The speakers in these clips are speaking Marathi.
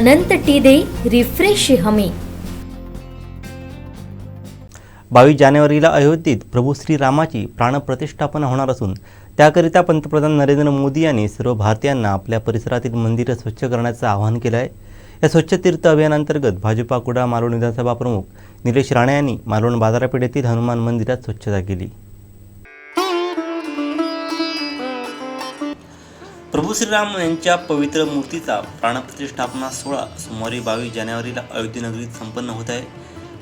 अनंत टी दे रिफ्रेश हमी. बावीस जानेवारीला अयोध्येत प्रभू श्रीरामाची प्राणप्रतिष्ठापना होणार असून त्याकरिता पंतप्रधान नरेंद्र मोदी यांनी सर्व भारतीयांना आपल्या परिसरातील मंदिरं स्वच्छ करण्याचं आवाहन केलं आहे या स्वच्छ तीर्थ अभियानांतर्गत भाजपा कुडा मालवण विधानसभा प्रमुख निलेश राणे यांनी मालवण बाजारपेठेतील हनुमान मंदिरात स्वच्छता केली. प्रभू श्रीराम यांच्या पवित्र मूर्तीचा प्राणप्रतिष्ठापना सोहळा सोमवारी बावीस जानेवारीला अयोध्यनगरीत संपन्न होत आहे.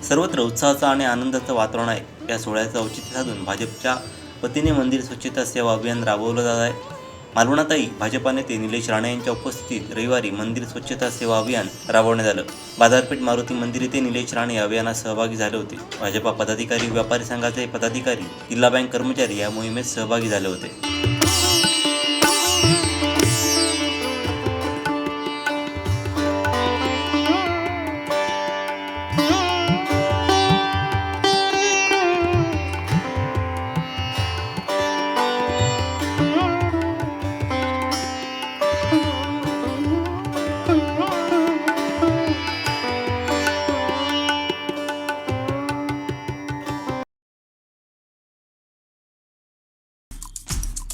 सर्वत्र उत्साहाचं आणि आनंदाचं वातावरण आहे. या सोहळ्याचं औचित्य साधून भाजपच्या वतीने मंदिर स्वच्छता सेवा अभियान राबवलं जात आहे. मालवणातही भाजपा नेते निलेश राणे यांच्या उपस्थितीत रविवारी मंदिर स्वच्छता सेवा अभियान राबवण्यात आलं. बाजारपेठ मारुती मंदिर येथे निलेश राणे अभियानात सहभागी झाले होते. भाजपा पदाधिकारी व्यापारी संघाचे पदाधिकारी जिल्हा बँक कर्मचारी या मोहिमेत सहभागी झाले होते.